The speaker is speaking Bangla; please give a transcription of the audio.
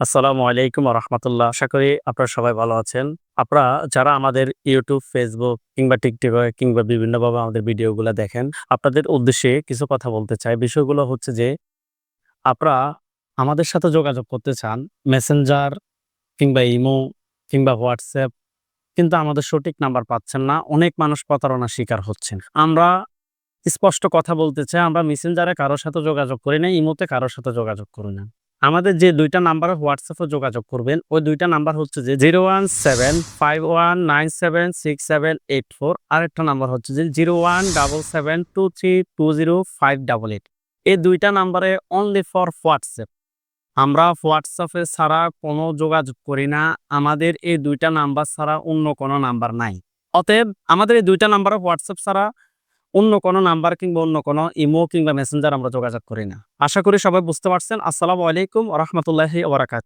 আসসালামু আলাইকুম রহমতুল্লাহ। আশা করি আপনারা সবাই ভালো আছেন। আপনারা যারা আমাদের ইউটিউব ফেসবুক কিংবা টিকটকে কিংবা বিভিন্নভাবে আমাদের ভিডিওগুলো দেখেন, আপনাদের উদ্দেশ্যে কিছু কথা বলতে চাই। বিষয়গুলো হচ্ছে যে, আপনারা আমাদের সাথে যোগাযোগ করতে চান মেসেঞ্জার কিংবা ইমো কিংবা হোয়াটসঅ্যাপ কিন্তু আমাদের সঠিক নাম্বার পাচ্ছেন না। অনেক মানুষ প্রতারণার শিকার হচ্ছেন। আমরা স্পষ্ট কথা বলতে চাই, আমরা মেসেঞ্জারে কারোর সাথে যোগাযোগ করি না ইমোতে কারোর সাথে যোগাযোগ করি না। আমাদের যে দুইটা নাম্বারে হোয়াটসঅ্যাপে যোগাযোগ করবেন, ওই দুইটা নাম্বার হচ্ছে যে zero one seven five one nine seven six seven eight four, আরেকটা নাম্বার হচ্ছে যে zero one double seven two three two zero five double eight. এই দুইটা নাম্বারে অনলি ফর হোয়াটসঅ্যাপ। আমরা হোয়াটসঅ্যাপে ছাড়া কোনো যোগাযোগ করি না, আমাদের এই দুইটা নাম্বার ছাড়া অন্য কোনো নাম্বার নাই। অতএব আমাদের এই দুইটা নাম্বারে হোয়াটসঅ্যাপ ছাড়া অন্য কোনো নাম্বার কিংবা অন্য কোনো ইমো কিংবা মেসেঞ্জার আমরা যোগাযোগ করি না। আশা করি সবাই বুঝতে পারছেন। আসসালামু আলাইকুম রহমতুল্লাহি ওবরাকাত